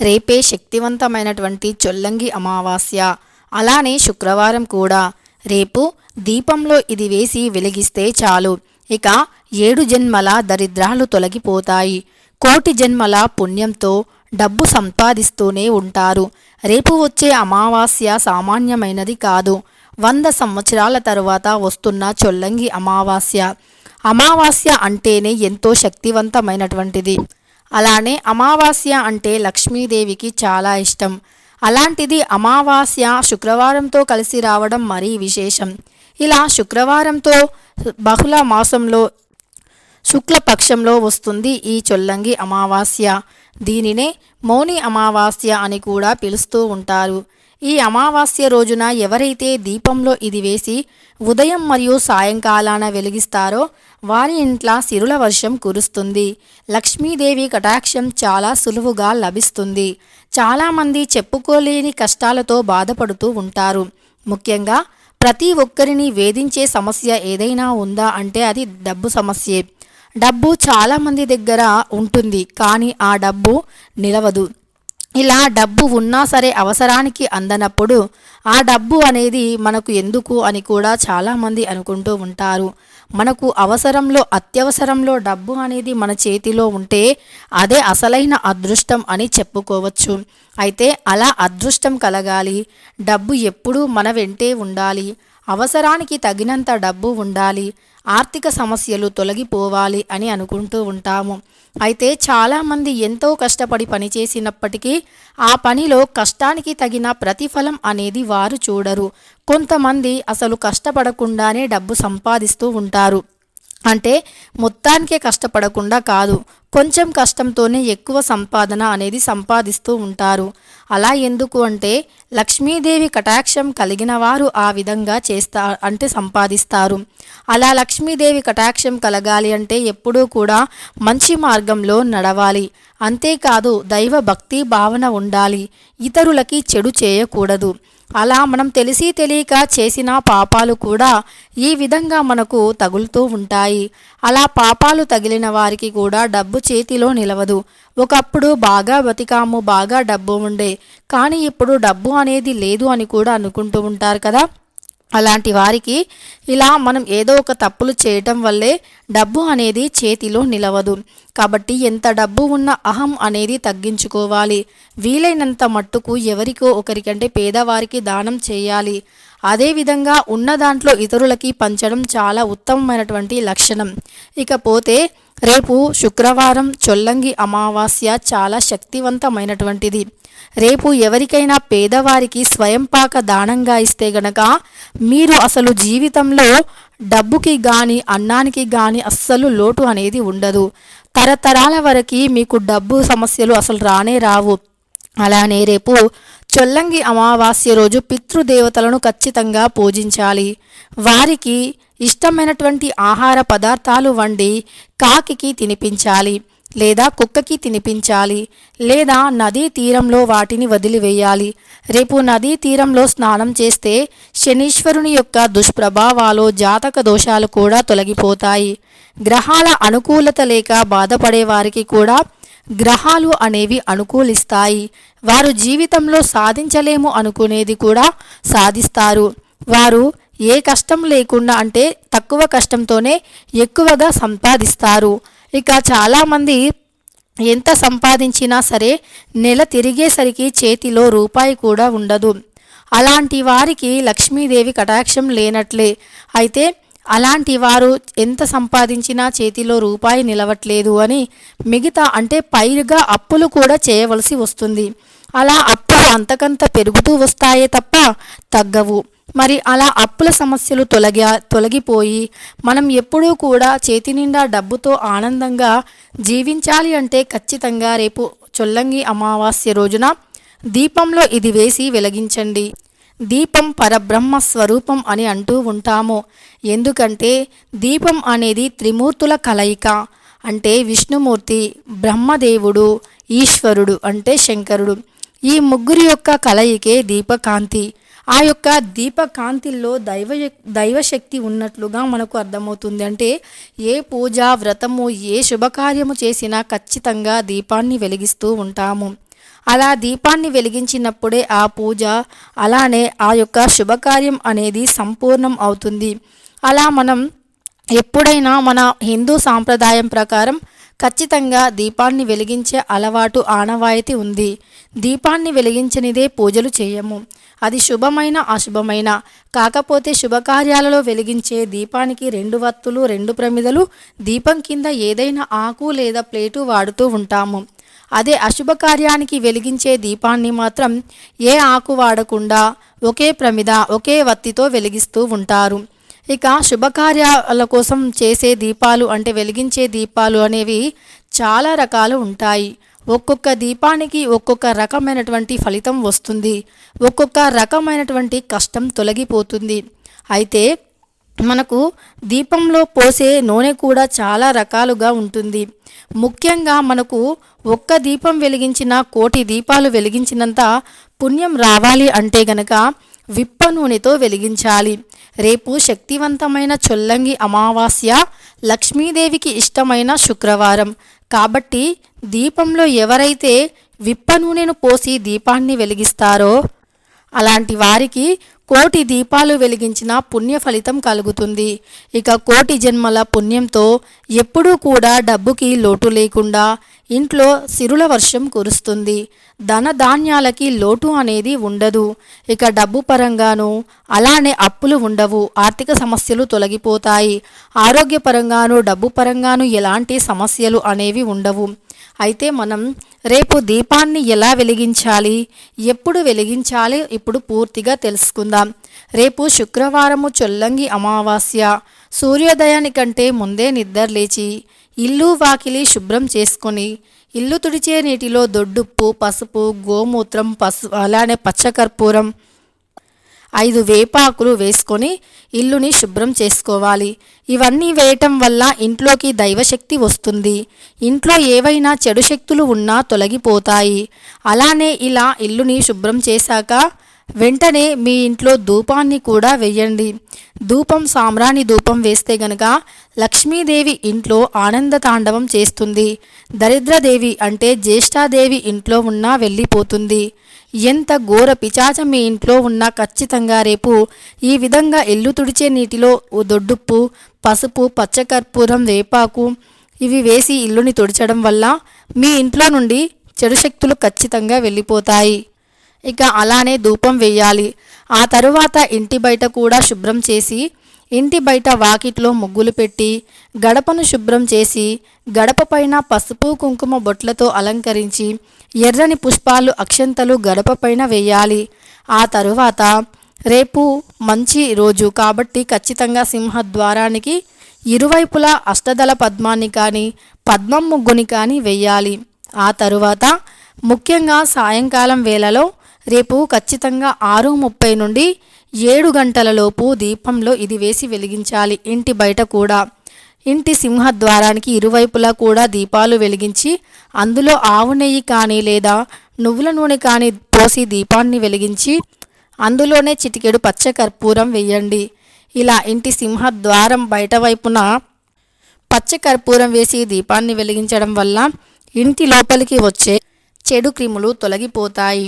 రేపే శక్తివంతమైనటువంటి చొల్లంగి అమావాస్య. అలానే శుక్రవారం కూడా. రేపు దీపంలో ఇది వేసి వెలిగిస్తే చాలు. ఇక ఏడు జన్మల దరిద్రాలు తొలగిపోతాయి. కోటి జన్మల పుణ్యంతో డబ్బు సంపాదిస్తూనే ఉంటారు. రేపు వచ్చే అమావాస్య సామాన్యమైనది కాదు. వంద సంవత్సరాల తరువాత వస్తున్న చొల్లంగి అమావాస్య. అమావాస్య అంటేనే ఎంతో శక్తివంతమైనటువంటిది. అలానే అమావాస్య అంటే లక్ష్మీదేవికి చాలా ఇష్టం. అలాంటిది అమావాస్య శుక్రవారంతో కలిసి రావడం మరీ విశేషం. ఇలా శుక్రవారంతో బహుళ మాసంలో శుక్లపక్షంలో వస్తుంది ఈ చొల్లంగి అమావాస్య. దీనినే మౌని అమావాస్య అని కూడా పిలుస్తూ ఉంటారు. ఈ అమావాస్య రోజున ఎవరైతే దీపంలో ఇది వేసి ఉదయం మరియు సాయంకాలాన వెలిగిస్తారో వారి ఇంట్లో సిరుల వర్షం కురుస్తుంది. లక్ష్మీదేవి కటాక్షం చాలా సులువుగా లభిస్తుంది. చాలామంది చెప్పుకోలేని కష్టాలతో బాధపడుతూ ఉంటారు. ముఖ్యంగా ప్రతి ఒక్కరిని వేధించే సమస్య ఏదైనా ఉందా అంటే అది డబ్బు సమస్యే. డబ్బు చాలామంది దగ్గర ఉంటుంది. కానీ ఆ డబ్బు నిలవదు. ఇలా డబ్బు ఉన్నా సరే అవసరానికి అందనప్పుడు ఆ డబ్బు అనేది మనకు ఎందుకు అని కూడా చాలామంది అనుకుంటూ ఉంటారు. మనకు అవసరంలో అత్యవసరంలో డబ్బు అనేది మన చేతిలో ఉంటే అదే అసలైన అదృష్టం అని చెప్పుకోవచ్చు. అయితే అలా అదృష్టం కలగాలి డబ్బు ఎప్పుడూ మన వెంటే ఉండాలి అవసరానికి తగినంత డబ్బు ఉండాలి ఆర్థిక సమస్యలు తొలగిపోవాలి అని అనుకుంటూ ఉంటాము. అయితే చాలామంది ఎంతో కష్టపడి పనిచేసినప్పటికీ ఆ పనిలో కష్టానికి తగిన ప్రతిఫలం అనేది వారు చూడరు. కొంతమంది అసలు కష్టపడకుండానే డబ్బు సంపాదిస్తూ ఉంటారు. అంటే మొత్తానికే కష్టపడకుండా కాదు కొంచెం కష్టంతోనే ఎక్కువ సంపాదన అనేది సంపాదిస్తూ ఉంటారు. అలా ఎందుకు అంటే లక్ష్మీదేవి కటాక్షం కలిగిన వారు ఆ విధంగా చేస్తా అంటే సంపాదిస్తారు. అలా లక్ష్మీదేవి కటాక్షం కలగాలి అంటే ఎప్పుడూ కూడా మంచి మార్గంలో నడవాలి. అంతేకాదు దైవ భక్తి భావన ఉండాలి. ఇతరులకి చెడు చేయకూడదు. అలా మనం తెలిసి తెలియక చేసిన పాపాలు కూడా ఈ విధంగా మనకు తగులుతూ ఉంటాయి. అలా పాపాలు తగిలిన వారికి కూడా డబ్బు చేతిలో నిలవదు. ఒకప్పుడు బాగా బతికాము బాగా డబ్బు ఉండే. కానీ ఇప్పుడు డబ్బు అనేది లేదు అని కూడా అనుకుంటూ ఉంటారు కదా. అలాంటి వారికి ఇలా మనం ఏదో ఒక తప్పులు చేయటం వల్లే డబ్బు అనేది చేతిలో నిలవదు. కాబట్టి ఎంత డబ్బు ఉన్న అహం అనేది తగ్గించుకోవాలి. వీలైనంత మట్టుకు ఎవరికో ఒకరికంటే పేదవారికి దానం చేయాలి. అదేవిధంగా ఉన్న దాంట్లో ఇతరులకి పంచడం చాలా ఉత్తమమైనటువంటి లక్షణం. ఇకపోతే రేపు శుక్రవారం చొల్లంగి అమావాస్య చాలా శక్తివంతమైనటువంటిది. రేపు ఎవరికైనా పేదవారికి స్వయంపాక దానంగా ఇస్తే గనక మీరు అసలు జీవితంలో డబ్బుకి గాని అన్నానికి గాని అస్సలు లోటు అనేది ఉండదు. తరతరాల వరకు మీకు డబ్బు సమస్యలు అసలు రానే రావు. అలానే రేపు చొల్లంగి అమావాస్య రోజు పితృదేవతలను ఖచ్చితంగా పూజించాలి. వారికి ఇష్టమైనటువంటి ఆహార పదార్థాలు వండి కాకికి తినిపించాలి. లేదా కుక్కకి తినిపించాలి లేదా నదీ తీరంలో వాటిని వదిలివేయాలి. రేపు నదీ తీరంలో స్నానం చేస్తే శనీశ్వరుని యొక్క దుష్ప్రభావాలు జాతక దోషాలు కూడా తొలగిపోతాయి. గ్రహాల అనుకూలత లేక బాధపడే వారికి కూడా గ్రహాలు అనేవి అనుకూలిస్తాయి. వారు జీవితంలో సాధించలేము అనుకునేది కూడా సాధిస్తారు. వారు ఏ కష్టం లేకుండా అంటే తక్కువ కష్టంతోనే ఎక్కువగా సంపాదిస్తారు. ఇక చాలామంది ఎంత సంపాదించినా సరే నెల తిరిగేసరికి చేతిలో రూపాయి కూడా ఉండదు. అలాంటి వారికి లక్ష్మీదేవి కటాక్షం లేనట్లే. అయితే అలాంటి వారు ఎంత సంపాదించినా చేతిలో రూపాయి నిలవట్లేదు అని మిగతా అంటే పైగా అప్పులు కూడా చేయవలసి వస్తుంది. అలా అప్పులు అంతకంత పెరుగుతూ వస్తాయే తప్ప తగ్గవు. మరి అలా అప్పుల సమస్యలు తొలగి తొలగిపోయి మనం ఎప్పుడూ కూడా చేతి నిండా డబ్బుతో ఆనందంగా జీవించాలి అంటే ఖచ్చితంగా రేపు చొల్లంగి అమావాస్య రోజున దీపంలో ఇది వేసి వెలిగించండి. దీపం పరబ్రహ్మ స్వరూపం అని అంటూ ఉంటాము. ఎందుకంటే దీపం అనేది త్రిమూర్తుల కలయిక. అంటే విష్ణుమూర్తి బ్రహ్మదేవుడు ఈశ్వరుడు అంటే శంకరుడు. ఈ ముగ్గురి యొక్క కలయికే దీపకాంతి. ఆ యొక్క దీపకాంతిల్లో దైవ దైవశక్తి ఉన్నట్లుగా మనకు అర్థమవుతుంది. అంటే ఏ పూజ వ్రతము ఏ శుభకార్యము చేసినా ఖచ్చితంగా దీపాన్ని వెలిగిస్తూ ఉంటాము. అలా దీపాన్ని వెలిగించినప్పుడే ఆ పూజ అలానే ఆ యొక్క శుభకార్యం అనేది సంపూర్ణం అవుతుంది. అలా మనం ఎప్పుడైనా మన హిందూ సాంప్రదాయం ప్రకారం ఖచ్చితంగా దీపాన్ని వెలిగించే అలవాటు ఆనవాయితీ ఉంది. దీపాన్ని వెలిగించనిదే పూజలు చేయము. అది శుభమైన అశుభమైన. కాకపోతే శుభకార్యాలలో వెలిగించే దీపానికి రెండు వత్తులు రెండు ప్రమిదలు దీపం కింద ఏదైనా ఆకు లేదా ప్లేటు వాడుతూ ఉంటాము. అదే అశుభ కార్యానికి వెలిగించే దీపాన్ని మాత్రం ఏ ఆకు వాడకుండా ఒకే ప్రమిద ఒకే వత్తితో వెలిగిస్తూ ఉంటారు. ఇక శుభకార్యాల కోసం చేసే దీపాలు అంటే వెలిగించే దీపాలు అనేవి చాలా రకాలు ఉంటాయి. ఒక్కొక్క దీపానికి ఒక్కొక్క రకమైనటువంటి ఫలితం వస్తుంది. ఒక్కొక్క రకమైనటువంటి కష్టం తొలగిపోతుంది. అయితే మనకు దీపంలో పోసే నూనె కూడా చాలా రకాలుగా ఉంటుంది. ముఖ్యంగా మనకు ఒక్క దీపం వెలిగించిన కోటి దీపాలు వెలిగించినంత పుణ్యం రావాలి అంటే గనక విప్ప నూనెతో వెలిగించాలి. రేపు శక్తివంతమైన చొల్లంగి అమావాస్య లక్ష్మీదేవికి ఇష్టమైన శుక్రవారం. కాబట్టి దీపంలో ఎవరైతే విప్ప నూనెను పోసి దీపాన్ని వెలిగిస్తారో అలాంటి వారికి కోటి దీపాలు వెలిగించిన పుణ్య ఫలితం కలుగుతుంది. ఇక కోటి జన్మల పుణ్యంతో ఎప్పుడూ కూడా డబ్బుకి లోటు లేకుండా ఇంట్లో సిరుల వర్షం కురుస్తుంది. ధన ధాన్యాలకి లోటు అనేది ఉండదు. ఇక డబ్బు పరంగాను అలానే అప్పులు ఉండవు. ఆర్థిక సమస్యలు తొలగిపోతాయి. ఆరోగ్యపరంగాను డబ్బు పరంగాను ఎలాంటి సమస్యలు అనేవి ఉండవు. అయితే మనం రేపు దీపాన్ని ఎలా వెలిగించాలి? ఎప్పుడు వెలిగించాలి? ఇప్పుడు పూర్తిగా తెలుసుకుందాం. రేపు శుక్రవారము చొల్లంగి అమావాస్య. సూర్యోదయానికంటే ముందే నిద్ర లేచి ఇల్లు వాకిలి శుభ్రం చేసుకొని ఇల్లు తుడిచే నీటిలో దొడ్డుప్పు పసుపు గోమూత్రం పసు అలానే పచ్చకర్పూరం ఐదు వేపాకులు వేసుకొని ఇల్లుని శుభ్రం చేసుకోవాలి. ఇవన్నీ వేయటం వల్ల ఇంట్లోకి దైవశక్తి వస్తుంది. ఇంట్లో ఏవైనా చెడు శక్తులు ఉన్నా తొలగిపోతాయి. అలానే ఇలా ఇల్లుని శుభ్రం చేశాక వెంటనే మీ ఇంట్లో ధూపాన్ని కూడా వెయ్యండి ధూపం సామ్రాణి ధూపం వేస్తే గనక లక్ష్మీదేవి ఇంట్లో ఆనంద తాండవం చేస్తుంది. దరిద్రదేవి అంటే జ్యేష్ఠాదేవి ఇంట్లో ఉన్నా వెళ్ళిపోతుంది. ఎంత ఘోర పిచాచం మీ ఇంట్లో ఉన్నా ఖచ్చితంగా రేపు ఈ విధంగా ఇల్లు తుడిచే నీటిలో ఓ దొడ్డుప్పు పసుపు పచ్చకర్పూరం వేపాకు ఇవి వేసి ఇల్లుని తుడిచడం వల్ల మీ ఇంట్లో నుండి చెడు శక్తులు ఖచ్చితంగా వెళ్ళిపోతాయి. ఇక అలానే ధూపం వేయాలి. ఆ తరువాత ఇంటి బయట కూడా శుభ్రం చేసి ఇంటి బయట వాకిట్లో ముగ్గులు పెట్టి గడపను శుభ్రం చేసి గడప పైన పసుపు కుంకుమ బొట్లతో అలంకరించి ఎర్రని పుష్పాలు అక్షంతలు గడప పైన వేయాలి. ఆ తరువాత రేపు మంచి రోజు కాబట్టి ఖచ్చితంగా సింహద్వారానికి ఇరువైపులా అష్టదళ పద్మాన్ని కానీ పద్మం ముగ్గుని కానీ వెయ్యాలి ఆ తరువాత ముఖ్యంగా సాయంకాలం వేళలో రేపు ఖచ్చితంగా ఆరు ముప్పై నుండి ఏడు గంటలలోపు దీపంలో ఇది వేసి వెలిగించాలి. ఇంటి బయట కూడా. ఇంటి సింహద్వారానికి ఇరువైపులా కూడా దీపాలు వెలిగించి అందులో ఆవు నెయ్యి కానీ లేదా నువ్వుల నూనె కానీ పోసి దీపాన్ని వెలిగించి అందులోనే చిటికెడు పచ్చ కర్పూరం వేయండి. ఇలా ఇంటి సింహద్వారం బయట వైపున పచ్చ కర్పూరం వేసి దీపాన్ని వెలిగించడం వల్ల ఇంటి లోపలికి వచ్చే చెడు క్రిములు తొలగిపోతాయి.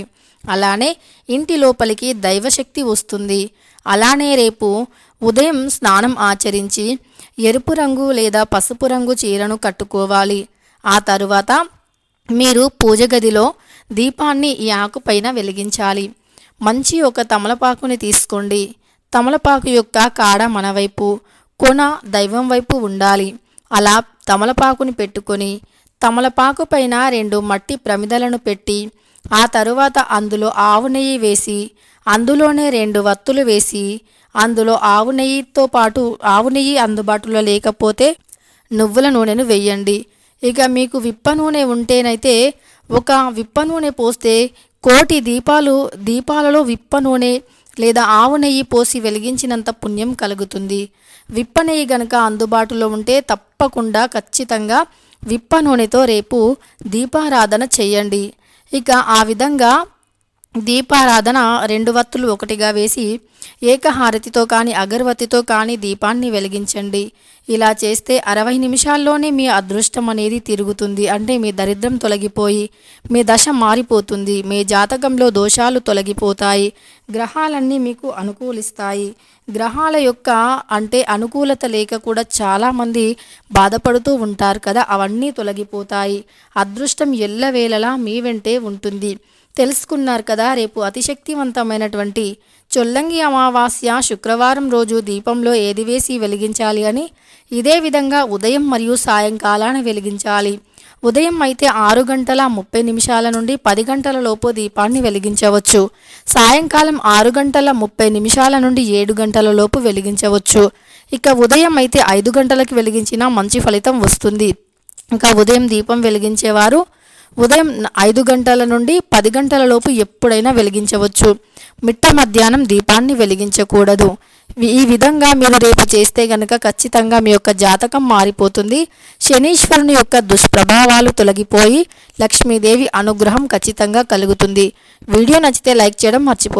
అలానే ఇంటి లోపలికి దైవశక్తి వస్తుంది. అలానే రేపు ఉదయం స్నానం ఆచరించి ఎరుపు రంగు లేదా పసుపు రంగు చీరను కట్టుకోవాలి. ఆ తరువాత మీరు పూజ గదిలో దీపాన్ని ఈ ఆకుపైన వెలిగించాలి. మంచి ఒక తమలపాకుని తీసుకోండి. తమలపాకు యొక్క కాడ మనవైపు కొన దైవం వైపు ఉండాలి. అలా తమలపాకుని పెట్టుకొని తమలపాకు పైన రెండు మట్టి ప్రమిదలను పెట్టి ఆ తరువాత అందులో ఆవు నెయ్యి వేసి అందులోనే రెండు వత్తులు వేసి అందులో ఆవు నెయ్యితో పాటు ఆవు నెయ్యి అందుబాటులో లేకపోతే నువ్వుల నూనెను వేయండి. ఇక మీకు విప్ప నూనె ఉంటేనైతే ఒక విప్ప నూనె పోస్తే కోటి దీపాలు దీపాలలో విప్ప నూనె లేదా ఆవు నెయ్యి పోసి వెలిగించినంత పుణ్యం కలుగుతుంది. విప్ప నెయ్యి గనక అందుబాటులో ఉంటే తప్పకుండా ఖచ్చితంగా విప్ప నూనెతో రేపు దీపారాధన చేయండి. ఇక ఆ విధంగా దీపారాధన రెండు వత్తులు ఒకటిగా వేసి ఏకహారతితో కానీ అగరవత్తితో కానీ దీపాన్ని వెలిగించండి. ఇలా చేస్తే అరవై నిమిషాల్లోనే మీ అదృష్టం అనేది తిరుగుతుంది. అంటే మీ దరిద్రం తొలగిపోయి మీ దశ మారిపోతుంది. మీ జాతకంలో దోషాలు తొలగిపోతాయి. గ్రహాలన్నీ మీకు అనుకూలిస్తాయి. గ్రహాల యొక్క అంటే అనుకూలత లేక కూడా చాలామంది బాధపడుతూ ఉంటారు కదా అవన్నీ తొలగిపోతాయి. అదృష్టం ఎల్లవేళలా మీ వెంటే ఉంటుంది. తెలుసుకున్నారు కదా రేపు అతిశక్తివంతమైనటువంటి చొల్లంగి అమావాస్య శుక్రవారం రోజు దీపంలో ఏది వేసి వెలిగించాలి అని ఇదే విధంగా ఉదయం మరియు సాయంకాలాన వెలిగించాలి. ఉదయం అయితే ఆరు గంటల ముప్పై నిమిషాల నుండి పది గంటల లోపు దీపాన్ని వెలిగించవచ్చు. సాయంకాలం ఆరు గంటల ముప్పై నిమిషాల నుండి ఏడు గంటల లోపు వెలిగించవచ్చు. ఇక ఉదయం అయితే ఐదు గంటలకు వెలిగించినా మంచి ఫలితం వస్తుంది. ఇంకా ఉదయం దీపం వెలిగించేవారు ఉదయం ఐదు గంటల నుండి పది గంటల లోపు ఎప్పుడైనా వెలిగించవచ్చు. మిట్ట మధ్యాహ్నం దీపాన్ని వెలిగించకూడదు. ఈ విధంగా మీరు రేపు చేస్తే గనక ఖచ్చితంగా మీ యొక్క జాతకం మారిపోతుంది. శనీశ్వరుని యొక్క దుష్ప్రభావాలు తొలగిపోయి లక్ష్మీదేవి అనుగ్రహం ఖచ్చితంగా కలుగుతుంది. వీడియో నచ్చితే లైక్ చేయడం మర్చిపో